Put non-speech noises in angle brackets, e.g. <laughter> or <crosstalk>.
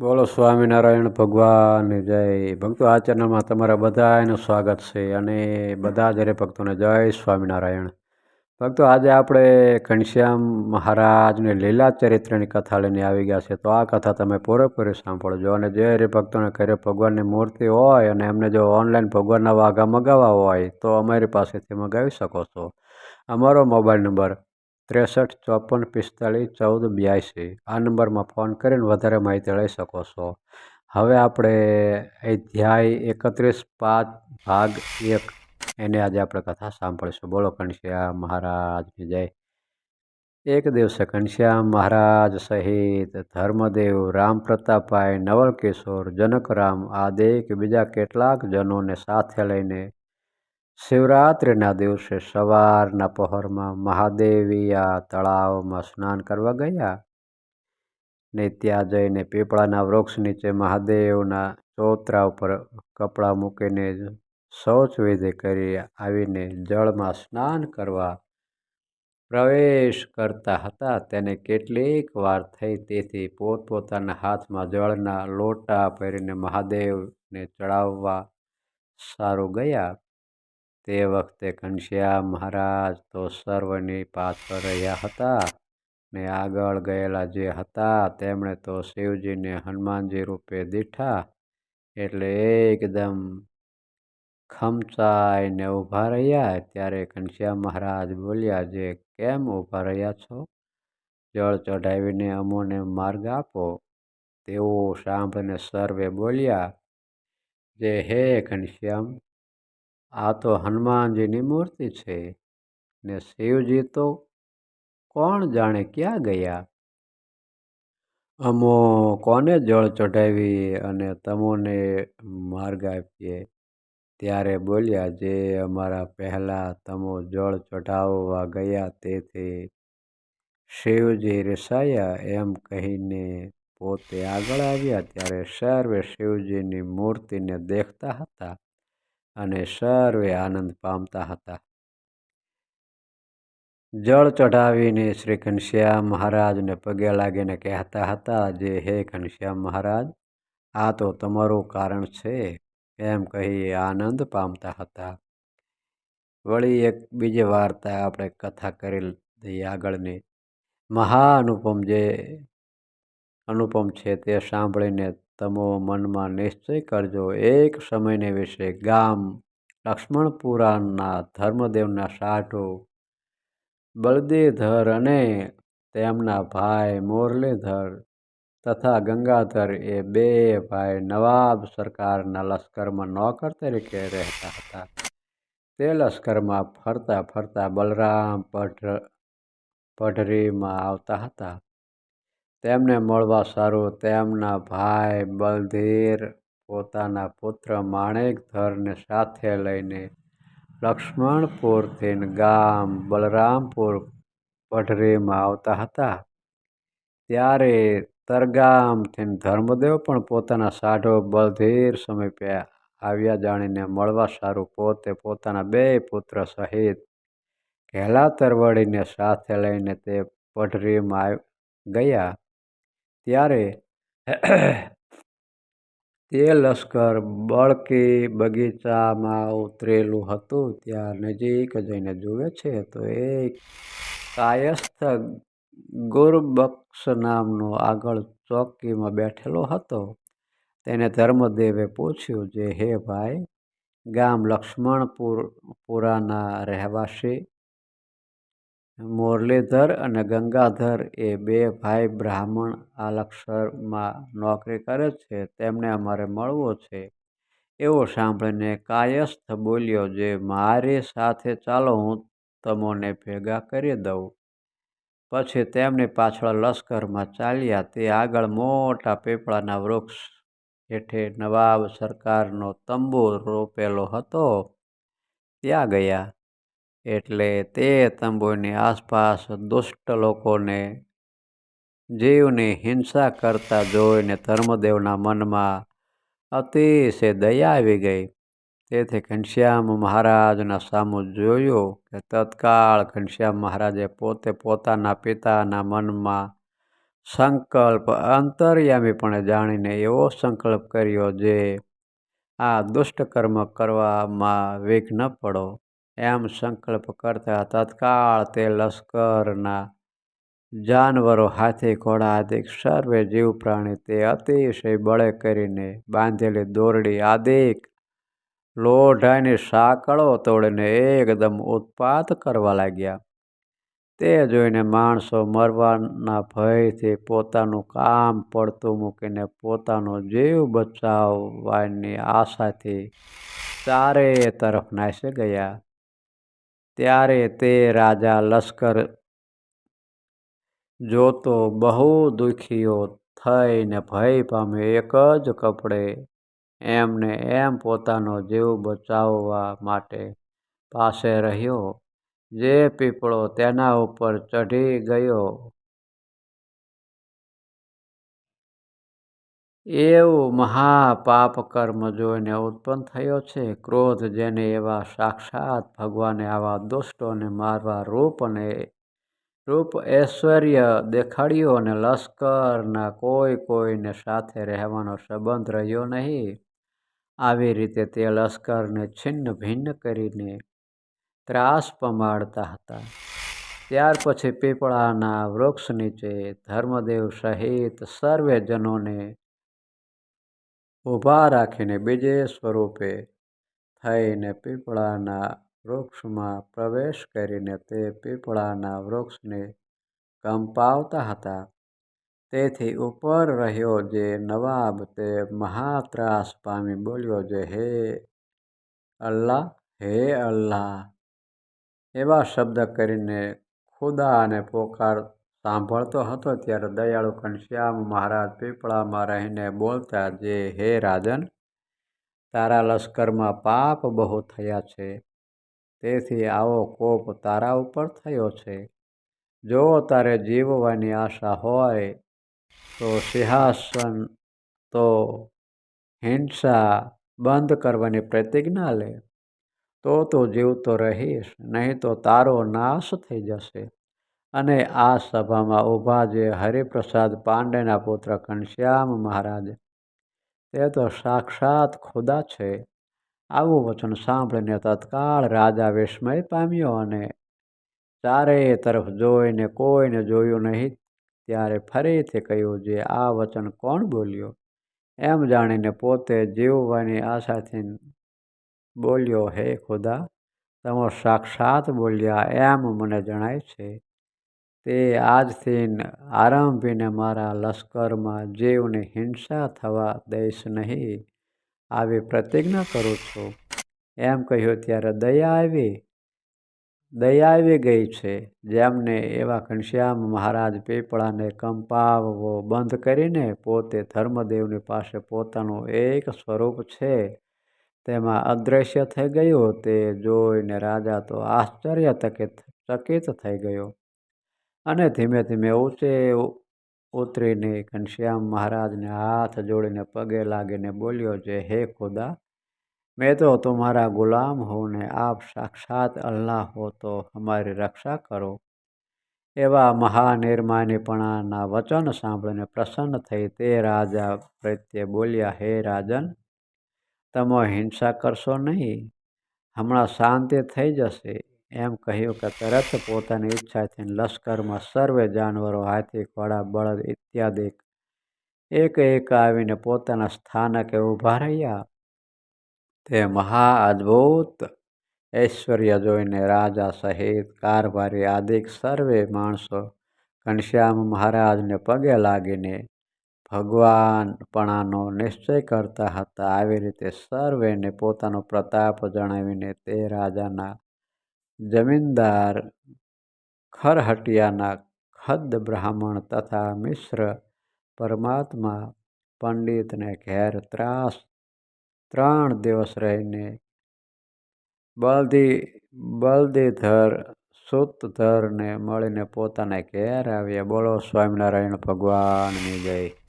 બોલો સ્વામિનારાયણ ભગવાન, જય. ભક્તો, આ ચેનલમાં તમારા બધાનું સ્વાગત છે અને બધા જ હરે ભક્તોને જય સ્વામિનારાયણ. ભક્તો, આજે આપણે ઘનશ્યામ મહારાજને લીલા ચરિત્રની કથા લઈને આવી ગયા છે. તો આ કથા તમે પૂરેપૂરી સાંભળજો અને જે હરે ભક્તોને ઘરે ભગવાનની મૂર્તિ હોય અને એમને જો ઓનલાઈન ભગવાનના વાઘા મગાવવા હોય તો અમારી પાસેથી મગાવી શકો છો. અમારો મોબાઈલ નંબર ત્રેસઠ, ચોપન પિસ્તાળીસ ચૌદ, બ્યાસી આ નંબરમાં ફોન કરીને વધારે માહિતી લઈ શકો છો. હવે આપણે અધ્યાય એકત્રીસ, પાંચ, ભાગ એક એને આજે આપણે કથા સાંભળીશું. બોલો ઘનશ્યામ મહારાજની જય. એક દિવસે ઘનશ્યામ મહારાજ સહિત ધર્મદેવ રામ પ્રતાપભાઈ નવલ કિશોર જનકરામ કે બીજા કેટલાક જનોને સાથે લઈને શિવરાત્રિના દિવસે સવારના પહોરમાં મહાદેવિયા તળાવમાં સ્નાન કરવા ગયા ને ત્યાં જઈને પીપળાના વૃક્ષ નીચે મહાદેવના ચોતરા ઉપર કપડાં મૂકીને શૌચ કરી આવીને જળમાં સ્નાન કરવા પ્રવેશ કરતા હતા. તેને કેટલીક વાર થઈ તેથી પોતપોતાના હાથમાં જળના લોટા પહેરીને મહાદેવને ચડાવવા સારું ગયા. તે વખતે ઘનશ્યામ મહારાજ તો સર્વની પાછળ રહ્યા હતા ને આગળ ગયેલા જે હતા તેમણે તો શિવજીને હનુમાનજી રૂપે દીઠા એટલે એકદમ ખમચાઈને ઊભા રહ્યા. ત્યારે ઘનશ્યામ મહારાજ બોલ્યા, જે કેમ ઊભા રહ્યા છો? જળ ચઢાવીને અમોને માર્ગ આપો. તેઓ સાંભળીને સર્વે બોલ્યા, જે હે ઘનશ્યામ આ તો હનુમાનજીની મૂર્તિ છે ને શિવજી તો કોણ જાણે ક્યાં ગયા? અમો કોને જળ ચઢાવી અને તમોને માર્ગ આપીએ? ત્યારે બોલ્યા, જે અમારા પહેલાં તમો જળ ચઢાવવા ગયા તેથી શિવજી રિસાયા એમ કહીને પોતે આગળ આવ્યા. ત્યારે સર્વે શિવજીની મૂર્તિને દેખતા હતા. અને સર્વે આનંદ પામતા હતા. જળ ચઢાવીને શ્રી ઘનશ્યામ મહારાજને પગે લાગીને કહેતા હતા જે, હે ઘનશ્યામ મહારાજ, આ તો તમારું કારણ છે એમ કહી આનંદ પામતા હતા. વળી એક બીજી વાર્તા આપણે કથા કરી દઈએ આગળની. મહા અનુપમ જે અનુપમ છે તે સાંભળીને તમો મનમાં નિશ્ચય કરજો. એક સમયને વિશે ગામ લક્ષ્મણપુરાના ધર્મદેવના સાઢો બળદેધર અને તેમના ભાઈ મોરલીધર તથા ગંગાધર એ બે ભાઈ નવાબ સરકારના લશ્કરમાં નોકર તરીકે રહેતા હતા. તે લશ્કરમાં ફરતા ફરતા બલરામ પઢ, પઢરીમાં આવતા હતા. તેમને મળવા સારું. તેમના ભાઈ બલધીર પોતાના પુત્ર માણેકધરને સાથે લઈને લક્ષ્મણપુરથી ગામ બલરામપુર પઢરીમાં આવતા હતા. ત્યારે તરગામથી ધર્મદેવ પણ પોતાના સાઢો બલધીર સમીપે આવ્યા જાણીને મળવા સારું. પોતે પોતાના બે પુત્ર સહિત ઘેલા તરવડીને સાથે લઈને તે પઢરીમાં ગયા. ત્યારે <clears throat> તે લશ્કર, બળકી બગીચામાં ઉતરેલું હતું. ત્યાં નજીક જઈને જુએ છે તો એક કાયસ્થ ગુરબક્ષ નામનો આગળ ચોકીમાં બેઠેલો હતો. તેને ધર્મદેવે પૂછ્યું જે, હે ભાઈ, ગામ લક્ષ્મણપુર પુરાના રહેવાસી મુરલીધર અને ગંગાધર એ બે ભાઈ બ્રાહ્મણ આ લશ્કરમાં નોકરી કરે છે, તેમને અમારે મળવો છે. એવો સાંભળીને કાયસ્થ બોલ્યો જે, મારી સાથે ચાલો, હું તમોને ભેગા કરી દઉં. પછી તેમની પાછળ લશ્કરમાં ચાલ્યા, તે આગળ મોટા પીપળાના વૃક્ષ હેઠે નવાબ સરકારનો તંબુ રોપેલો હતો. ત્યાં ગયા. એટલે તે તંબુની આસપાસ દુષ્ટ લોકોને, જીવની હિંસા કરતા જોઈને ધર્મદેવના મનમાં અતિશય દયા આવી ગઈ. તેથી ઘનશ્યામ મહારાજના સામુ જોયું કે તત્કાળ ઘનશ્યામ મહારાજે પોતે પોતાના પિતાના મનમાં સંકલ્પ, અંતર્યામીપણે જાણીને એવો સંકલ્પ કર્યો જે આ દુષ્ટ કર્મ કરવામાં વિઘ્ન પડો. એમ સંકલ્પ કરતા તત્કાળ તે લશ્કરના જાનવરો હાથી ઘોડા આદિ સર્વે જીવ પ્રાણી તે અતિશય બળે કરીને બાંધેલી દોરડી આદિક લોઢાની સાંકળો તોડીને એકદમ ઉત્પાત કરવા લાગ્યા. તે જોઈને માણસો મરવાના ભયથી પોતાનું કામ પડતું મૂકીને પોતાનો જીવ બચાવવાની આશાથી ચારે તરફ નાસી ગયા. ત્યારે તે રાજા લશ્કર જોતો બહુ દુખીઓ થઈને ભય પામે એક જ કપડે એમને એમ પોતાનો જીવ બચાવવા માટે પાસે રહ્યો. જે પીપળો તેના ઉપર ચઢી ગયો એવું મહાપાપ કર્મ જોઈને ઉત્પન્ન થયો છે, ક્રોધ જેને એવા સાક્ષાત ભગવાને આવા દુષ્ટોને મારવા રૂપ અને રૂપ ઐશ્વર્ય દેખાડ્યું અને લશ્કરના કોઈ કોઈને સાથે રહેવાનો સંબંધ રહ્યો નહીં. આવી રીતે તે લશ્કરને છિન્ન ભિન્ન કરીને ત્રાસ પમાડતા હતા. ત્યાર પછી પીપળાના વૃક્ષ નીચે ધર્મદેવ સહિત સર્વે જનોને ઊભા રાખીને બીજે સ્વરૂપે થઈને પીપળાના વૃક્ષમાં પ્રવેશ કરીને તે પીપળાના વૃક્ષને કંપાવતા હતા. તેથી ઉપર રહ્યો જે નવાબ તે મહાત્રાસ પામી બોલ્યો જે, હે અલ્લાહ હે અલ્લાહ. એવા શબ્દ કરીને ખુદાને પોકાર સાંભળતો હતો ત્યારે દયાળુ ઘનશ્યામ મહારાજ પીપળામાં રહીને બોલતા જે, હે રાજન, તારા લશ્કરમાં પાપ બહુ થયા છે. તેથી આવો કોપ તારા ઉપર થયો છે. જો તારે જીવવાની આશા હોય, તો સિંહાસન તો હિંસા બંધ કરવાની પ્રતિજ્ઞા લે. તો તું જીવતો રહીશ, નહીં તો તારો નાશ થઈ જશે. અને આ સભામાં ઊભા જે હરિપ્રસાદ પાંડેના પુત્ર ઘનશ્યામ મહારાજ, તે તો સાક્ષાત ખુદા છે. આવું વચન સાંભળીને તત્કાળ રાજા વિસ્મય પામ્યો અને ચારેય તરફ જોઈને કોઈને જોયું નહીં, ત્યારે ફરીથી કહ્યું, જે આ વચન કોણ બોલ્યો? એમ જાણીને પોતે જીવવાની આશાથી બોલ્યો, હે ખુદા, તમે સાક્ષાત બોલ્યા એમ મને જણાય છે. તે આજથી આરંભીને મારા લશ્કરમાં જીવની હિંસા થવા દઈશ નહીં, આવી પ્રતિજ્ઞા કરું છું. એમ કહ્યું ત્યારે દયા આવી દયા આવી ગઈ છે. જેમને એવા ઘનશ્યામ મહારાજ પીપળાને કંપાવવો બંધ કરીને પોતે ધર્મદેવની પાસે પોતાનું એક સ્વરૂપ છે. તેમાં અદૃશ્ય થઈ ગયું તે જોઈને રાજા તો આશ્ચર્ય ચકિત થઈ ગયો. અને ધીમે ધીમે ઊંચે ઉતરીને ઘનશ્યામ મહારાજને હાથ જોડીને પગે લાગીને બોલ્યો જે હે ખુદા, મેં તો તમારા ગુલામ હોઉં ને આપ સાક્ષાત અલ્લાહ હો, તો અમારી રક્ષા કરો. એવા મહાનિર્માનીપણાના વચન સાંભળીને પ્રસન્ન થઈ તે રાજા પ્રત્યે બોલ્યા, હે રાજન, તમે હિંસા કરશો નહીં, હમણાં શાંતિ થઈ જશે. એમ કહ્યું કે તરત પોતાની ઈચ્છાથી લશ્કરમાં સર્વે જાનવરો હાથી, ઘોડા, બળદ ઇત્યાદિ એક એક આવીને પોતાના સ્થાનકે ઊભા રહ્યા. તે મહા અદ્ભુત! ઐશ્વર્ય જોઈને રાજા સહિત કારભારી આદિક સર્વે માણસો ઘનશ્યામ મહારાજને પગે લાગીને ભગવાનપણાનો નિશ્ચય કરતા હતા. આવી રીતે સર્વેને પોતાનો પ્રતાપ જણાવીને તે રાજાના જમીનદાર, ખરહટિયાના ખદ્દ બ્રાહ્મણ તથા મિશ્ર પરમાત્મા પંડિતને ઘેર ત્રાસ, ત્રણ દિવસ રહીને બલદી, બલદીધર, સુતધરને મળીને પોતાને ઘેર આવ્યા. બોલો, સ્વામિનારાયણ ભગવાનની જય.